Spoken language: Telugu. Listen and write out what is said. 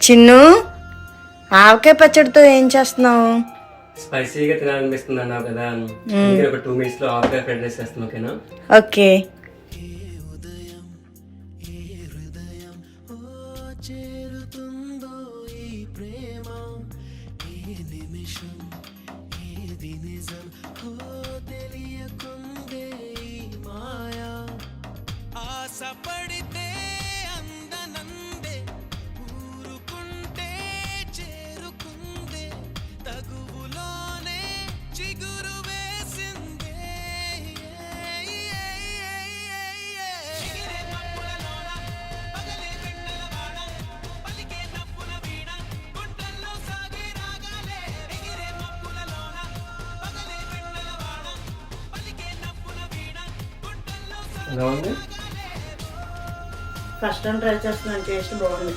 చిన్ను ఆవకాయ పచ్చడితో ఏం చేస్తున్నావు? స్పైసీగా తినాలనిపిస్తుంది అన్నావు కదా. ఒక టూ మినిట్స్లో ఆఫ్గా ఫ్రైడ్ రైస్ చేస్తాను ఓకేనా? ఓకే. ఆశపడితే ఎలా ఉంది? ఫస్ట్ టైం ట్రై చేస్తున్నాను టేస్ట్ బాగుంది